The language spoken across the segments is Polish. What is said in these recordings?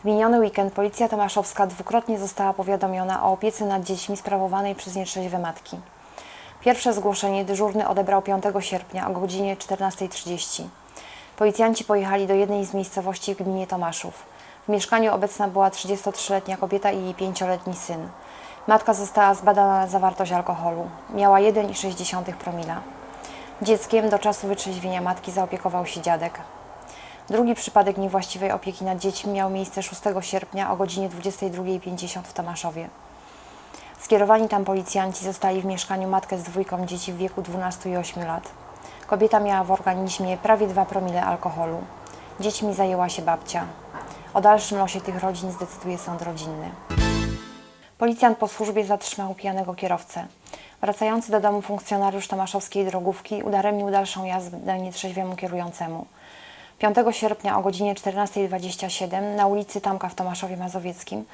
W miniony weekend policja tomaszowska dwukrotnie została powiadomiona o opiece nad dziećmi sprawowanej przez nietrzeźwe matki. Pierwsze zgłoszenie dyżurny odebrał 5 sierpnia o godzinie 14.30. Policjanci pojechali do jednej z miejscowości w gminie Tomaszów. W mieszkaniu obecna była 33-letnia kobieta i jej 5-letni syn. Matka została zbadana na zawartość alkoholu. Miała 1,6 promila. Dzieckiem do czasu wytrzeźwienia matki zaopiekował się dziadek. Drugi przypadek niewłaściwej opieki nad dziećmi miał miejsce 6 sierpnia o godzinie 22.50 w Tomaszowie. Skierowani tam policjanci zostali w mieszkaniu matkę z dwójką dzieci w wieku 12 i 8 lat. Kobieta miała w organizmie prawie 2 promile alkoholu. Dziećmi zajęła się babcia. O dalszym losie tych rodzin zdecyduje sąd rodzinny. Policjant po służbie zatrzymał pijanego kierowcę. Wracający do domu funkcjonariusz tomaszowskiej drogówki udaremnił dalszą jazdę nietrzeźwiemu kierującemu. 5 sierpnia o godzinie 14.27 na ulicy Tamka w Tomaszowie Mazowieckim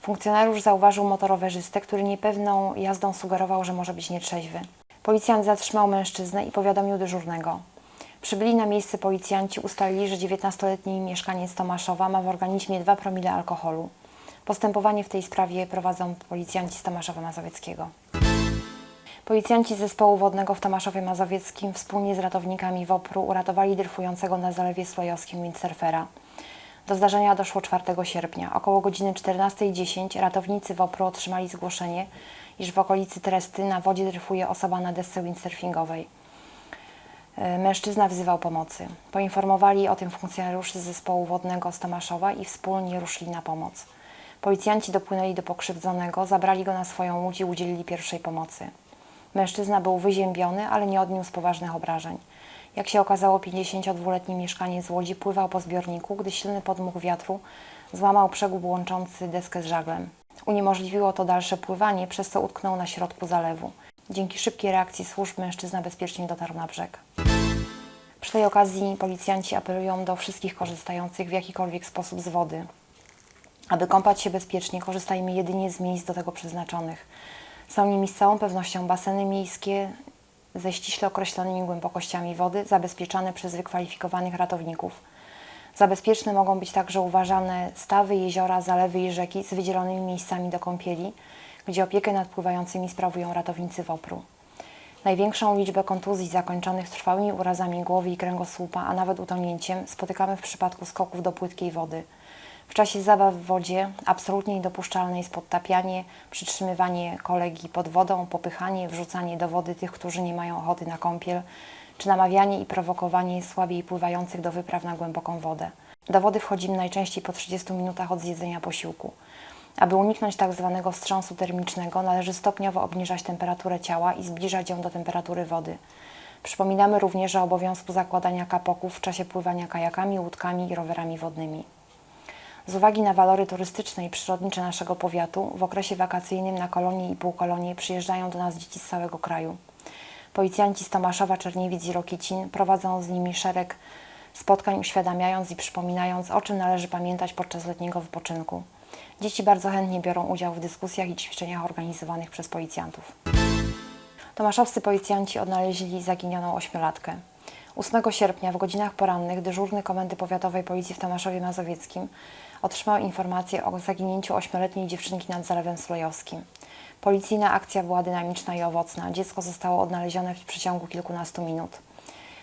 funkcjonariusz zauważył motorowerzystę, który niepewną jazdą sugerował, że może być nietrzeźwy. Policjant zatrzymał mężczyznę i powiadomił dyżurnego. Przybyli na miejsce policjanci ustalili, że 19-letni mieszkaniec Tomaszowa ma w organizmie 2 promile alkoholu. Postępowanie w tej sprawie prowadzą policjanci z Tomaszowa Mazowieckiego. Policjanci zespołu wodnego w Tomaszowie Mazowieckim wspólnie z ratownikami WOPR-u uratowali dryfującego na Zalewie Słojowskim windsurfera. Do zdarzenia doszło 4 sierpnia. Około godziny 14.10 ratownicy WOPR-u otrzymali zgłoszenie, iż w okolicy Tresty na wodzie dryfuje osoba na desce windsurfingowej. E, Mężczyzna wzywał pomocy. Poinformowali o tym funkcjonariuszy zespołu wodnego z Tomaszowa i wspólnie ruszyli na pomoc. Policjanci dopłynęli do pokrzywdzonego, zabrali go na swoją łódź i udzielili pierwszej pomocy. Mężczyzna był wyziębiony, ale nie odniósł poważnych obrażeń. Jak się okazało, 52-letni mieszkaniec z Łodzi pływał po zbiorniku, gdy silny podmuch wiatru złamał przegub łączący deskę z żaglem. Uniemożliwiło to dalsze pływanie, przez co utknął na środku zalewu. Dzięki szybkiej reakcji służb mężczyzna bezpiecznie dotarł na brzeg. Przy tej okazji policjanci apelują do wszystkich korzystających w jakikolwiek sposób z wody. Aby kąpać się bezpiecznie, korzystajmy jedynie z miejsc do tego przeznaczonych. Są nimi z całą pewnością baseny miejskie ze ściśle określonymi głębokościami wody, zabezpieczane przez wykwalifikowanych ratowników. Za bezpieczne mogą być także uważane stawy, jeziora, zalewy i rzeki z wydzielonymi miejscami do kąpieli, gdzie opiekę nad pływającymi sprawują ratownicy WOPR-u. Największą liczbę kontuzji zakończonych trwałymi urazami głowy i kręgosłupa, a nawet utonięciem spotykamy w przypadku skoków do płytkiej wody. W czasie zabaw w wodzie absolutnie niedopuszczalne jest podtapianie, przytrzymywanie kolegi pod wodą, popychanie, wrzucanie do wody tych, którzy nie mają ochoty na kąpiel, czy namawianie i prowokowanie słabiej pływających do wypraw na głęboką wodę. Do wody wchodzimy najczęściej po 30 minutach od zjedzenia posiłku. Aby uniknąć tak zwanego wstrząsu termicznego, należy stopniowo obniżać temperaturę ciała i zbliżać ją do temperatury wody. Przypominamy również o obowiązku zakładania kapoków w czasie pływania kajakami, łódkami i rowerami wodnymi. Z uwagi na walory turystyczne i przyrodnicze naszego powiatu, w okresie wakacyjnym na kolonie i półkolonie przyjeżdżają do nas dzieci z całego kraju. Policjanci z Tomaszowa, Czerniewic i Rokicin prowadzą z nimi szereg spotkań, uświadamiając i przypominając, o czym należy pamiętać podczas letniego wypoczynku. Dzieci bardzo chętnie biorą udział w dyskusjach i ćwiczeniach organizowanych przez policjantów. Tomaszowscy policjanci odnaleźli zaginioną ośmiolatkę. 8 sierpnia w godzinach porannych dyżurny Komendy Powiatowej Policji w Tomaszowie Mazowieckim otrzymał informację o zaginięciu ośmioletniej dziewczynki nad Zalewem Slojowskim. Policyjna akcja była dynamiczna i owocna. Dziecko zostało odnalezione w przeciągu kilkunastu minut.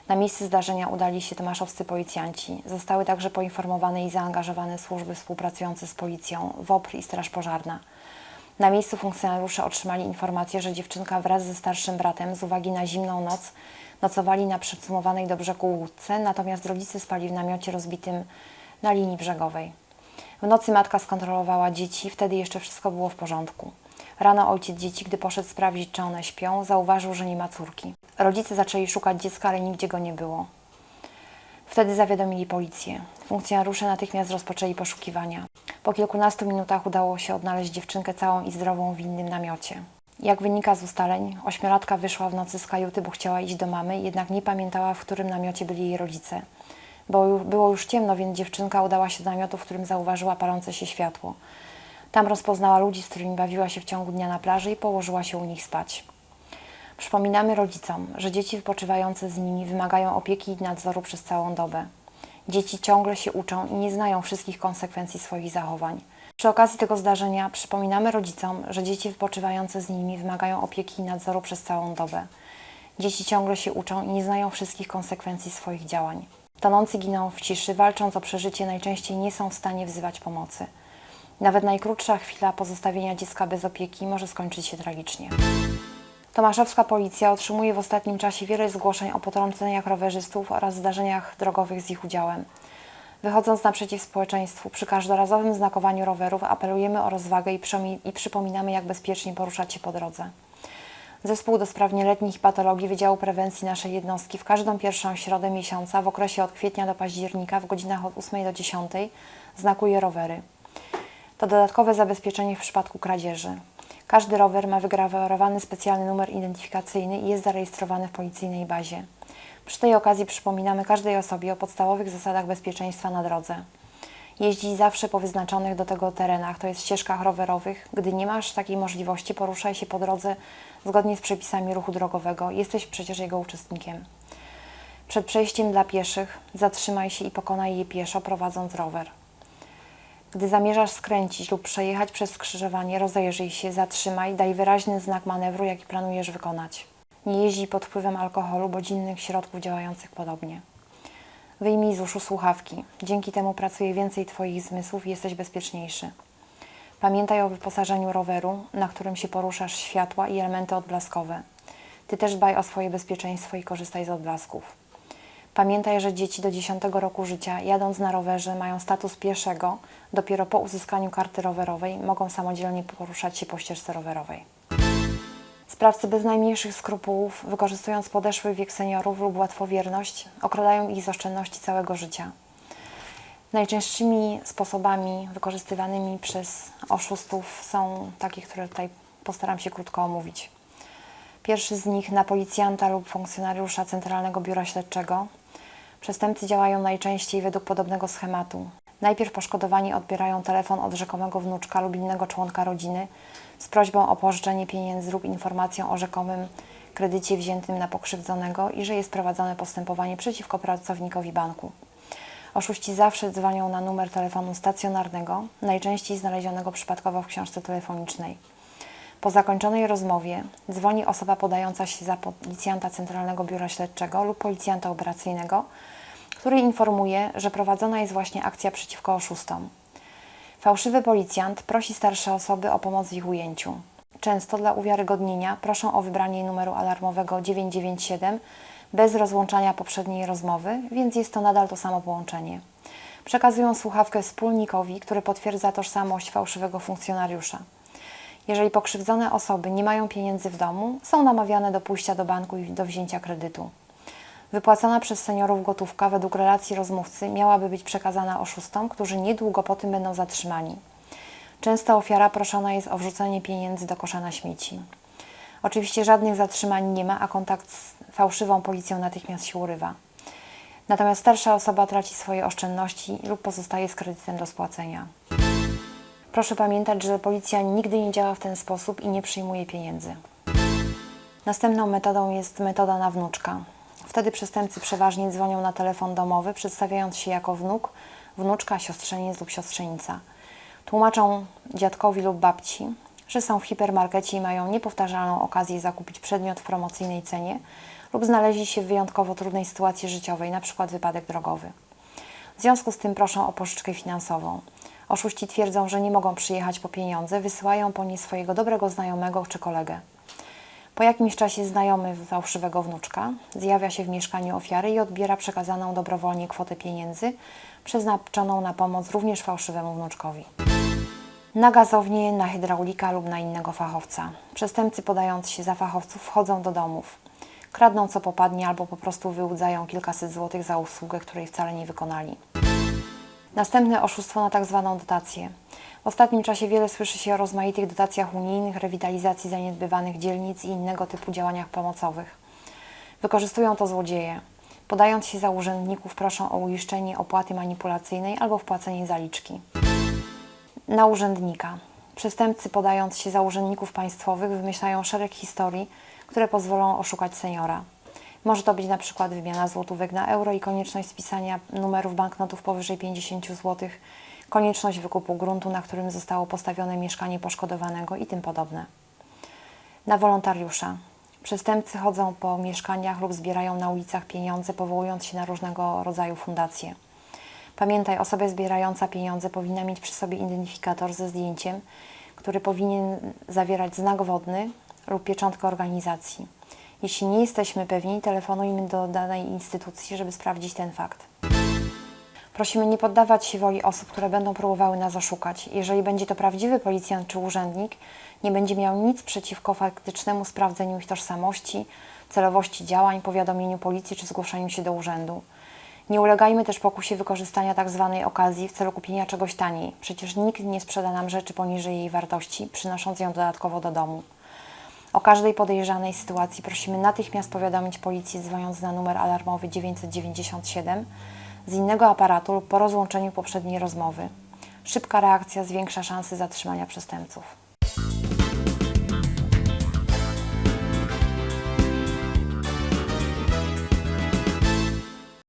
Na miejsce zdarzenia udali się tomaszowscy policjanci. Zostały także poinformowane i zaangażowane służby współpracujące z policją, WOPR i Straż Pożarna. Na miejscu funkcjonariusze otrzymali informację, że dziewczynka wraz ze starszym bratem z uwagi na zimną noc nocowali na przycumowanej do brzegu łódce, natomiast rodzice spali w namiocie rozbitym na linii brzegowej. W nocy matka skontrolowała dzieci, wtedy jeszcze wszystko było w porządku. Rano ojciec dzieci, gdy poszedł sprawdzić, czy one śpią, zauważył, że nie ma córki. Rodzice zaczęli szukać dziecka, ale nigdzie go nie było. Wtedy zawiadomili policję. Funkcjonariusze natychmiast rozpoczęli poszukiwania. Po kilkunastu minutach udało się odnaleźć dziewczynkę całą i zdrową w innym namiocie. Jak wynika z ustaleń, ośmiolatka wyszła w nocy z kajuty, bo chciała iść do mamy, jednak nie pamiętała, w którym namiocie byli jej rodzice. Bo było już ciemno, więc dziewczynka udała się do namiotu, w którym zauważyła palące się światło. Tam rozpoznała ludzi, z którymi bawiła się w ciągu dnia na plaży i położyła się u nich spać. Przypominamy rodzicom, że dzieci wypoczywające z nimi wymagają opieki i nadzoru przez całą dobę. Dzieci ciągle się uczą i nie znają wszystkich konsekwencji swoich zachowań. Przy okazji tego zdarzenia przypominamy rodzicom, że dzieci wypoczywające z nimi wymagają opieki i nadzoru przez całą dobę. Dzieci ciągle się uczą i nie znają wszystkich konsekwencji swoich działań. Tonący giną w ciszy, walcząc o przeżycie, najczęściej nie są w stanie wzywać pomocy. Nawet najkrótsza chwila pozostawienia dziecka bez opieki może skończyć się tragicznie. Tomaszowska policja otrzymuje w ostatnim czasie wiele zgłoszeń o potrąceniach rowerzystów oraz zdarzeniach drogowych z ich udziałem. Wychodząc naprzeciw społeczeństwu, przy każdorazowym znakowaniu rowerów apelujemy o rozwagę i, i przypominamy, jak bezpiecznie poruszać się po drodze. Zespół do spraw nieletnich patologii Wydziału Prewencji naszej jednostki w każdą pierwszą środę miesiąca w okresie od kwietnia do października w godzinach od 8 do 10 znakuje rowery. To dodatkowe zabezpieczenie w przypadku kradzieży. Każdy rower ma wygrawerowany specjalny numer identyfikacyjny i jest zarejestrowany w policyjnej bazie. Przy tej okazji przypominamy każdej osobie o podstawowych zasadach bezpieczeństwa na drodze. Jeździ zawsze po wyznaczonych do tego terenach, to jest ścieżkach rowerowych. Gdy nie masz takiej możliwości, poruszaj się po drodze zgodnie z przepisami ruchu drogowego. Jesteś przecież jego uczestnikiem. Przed przejściem dla pieszych zatrzymaj się i pokonaj je pieszo, prowadząc rower. Gdy zamierzasz skręcić lub przejechać przez skrzyżowanie, rozejrzyj się, zatrzymaj, daj wyraźny znak manewru, jaki planujesz wykonać. Nie jeździ pod wpływem alkoholu bądź innych środków działających podobnie. Wyjmij z uszu słuchawki. Dzięki temu pracuje więcej Twoich zmysłów i jesteś bezpieczniejszy. Pamiętaj o wyposażeniu roweru, na którym się poruszasz, światła i elementy odblaskowe. Ty też dbaj o swoje bezpieczeństwo i korzystaj z odblasków. Pamiętaj, że dzieci do 10 roku życia, jadąc na rowerze, mają status pieszego. Dopiero po uzyskaniu karty rowerowej mogą samodzielnie poruszać się po ścieżce rowerowej. Sprawcy bez najmniejszych skrupułów, wykorzystując podeszły wiek seniorów lub łatwowierność, okradają ich z oszczędności całego życia. Najczęstszymi sposobami wykorzystywanymi przez oszustów są takie, które tutaj postaram się krótko omówić. Pierwszy z nich na policjanta lub funkcjonariusza Centralnego Biura Śledczego. Przestępcy działają najczęściej według podobnego schematu. Najpierw poszkodowani odbierają telefon od rzekomego wnuczka lub innego członka rodziny z prośbą o pożyczenie pieniędzy lub informacją o rzekomym kredycie wziętym na pokrzywdzonego i że jest prowadzone postępowanie przeciwko pracownikowi banku. Oszuści zawsze dzwonią na numer telefonu stacjonarnego, najczęściej znalezionego przypadkowo w książce telefonicznej. Po zakończonej rozmowie dzwoni osoba podająca się za policjanta Centralnego Biura Śledczego lub policjanta operacyjnego, który informuje, że prowadzona jest właśnie akcja przeciwko oszustom. Fałszywy policjant prosi starsze osoby o pomoc w ich ujęciu. Często dla uwiarygodnienia proszą o wybranie numeru alarmowego 997 bez rozłączania poprzedniej rozmowy, więc jest to nadal to samo połączenie. Przekazują słuchawkę wspólnikowi, który potwierdza tożsamość fałszywego funkcjonariusza. Jeżeli pokrzywdzone osoby nie mają pieniędzy w domu, są namawiane do pójścia do banku i do wzięcia kredytu. Wypłacona przez seniorów gotówka według relacji rozmówcy miałaby być przekazana oszustom, którzy niedługo po tym będą zatrzymani. Często ofiara proszona jest o wrzucenie pieniędzy do kosza na śmieci. Oczywiście żadnych zatrzymań nie ma, a kontakt z fałszywą policją natychmiast się urywa. Natomiast starsza osoba traci swoje oszczędności lub pozostaje z kredytem do spłacenia. Proszę pamiętać, że policja nigdy nie działa w ten sposób i nie przyjmuje pieniędzy. Następną metodą jest metoda na wnuczka. Wtedy przestępcy przeważnie dzwonią na telefon domowy, przedstawiając się jako wnuk, wnuczka, siostrzeniec lub siostrzenica. Tłumaczą dziadkowi lub babci, że są w hipermarkecie i mają niepowtarzalną okazję zakupić przedmiot w promocyjnej cenie lub znaleźli się w wyjątkowo trudnej sytuacji życiowej, np. wypadek drogowy. W związku z tym proszą o pożyczkę finansową. Oszuści twierdzą, że nie mogą przyjechać po pieniądze, wysyłają po nie swojego dobrego znajomego czy kolegę. Po jakimś czasie znajomy fałszywego wnuczka zjawia się w mieszkaniu ofiary i odbiera przekazaną dobrowolnie kwotę pieniędzy, przeznaczoną na pomoc również fałszywemu wnuczkowi. Na gazownię, na hydraulika lub na innego fachowca. Przestępcy podając się za fachowców wchodzą do domów. Kradną co popadnie albo po prostu wyłudzają kilkaset złotych za usługę, której wcale nie wykonali. Następne oszustwo na tak zwaną dotację. W ostatnim czasie wiele słyszy się o rozmaitych dotacjach unijnych, rewitalizacji zaniedbywanych dzielnic i innego typu działaniach pomocowych. Wykorzystują to złodzieje. Podając się za urzędników, proszą o uiszczenie opłaty manipulacyjnej albo wpłacenie zaliczki. Na urzędnika. Przestępcy, podając się za urzędników państwowych, wymyślają szereg historii, które pozwolą oszukać seniora. Może to być na przykład wymiana złotówek na euro i konieczność spisania numerów banknotów powyżej 50 zł, konieczność wykupu gruntu, na którym zostało postawione mieszkanie poszkodowanego i tym podobne. Na wolontariusza. Przestępcy chodzą po mieszkaniach lub zbierają na ulicach pieniądze, powołując się na różnego rodzaju fundacje. Pamiętaj, osoba zbierająca pieniądze powinna mieć przy sobie identyfikator ze zdjęciem, który powinien zawierać znak wodny lub pieczątkę organizacji. Jeśli nie jesteśmy pewni, telefonujmy do danej instytucji, żeby sprawdzić ten fakt. Prosimy nie poddawać się woli osób, które będą próbowały nas oszukać. Jeżeli będzie to prawdziwy policjant czy urzędnik, nie będzie miał nic przeciwko faktycznemu sprawdzeniu ich tożsamości, celowości działań, powiadomieniu policji czy zgłoszeniu się do urzędu. Nie ulegajmy też pokusie wykorzystania tzw. okazji w celu kupienia czegoś taniej. Przecież nikt nie sprzeda nam rzeczy poniżej jej wartości, przynosząc ją dodatkowo do domu. O każdej podejrzanej sytuacji prosimy natychmiast powiadomić policję dzwoniąc na numer alarmowy 997 z innego aparatu lub po rozłączeniu poprzedniej rozmowy. Szybka reakcja zwiększa szanse zatrzymania przestępców.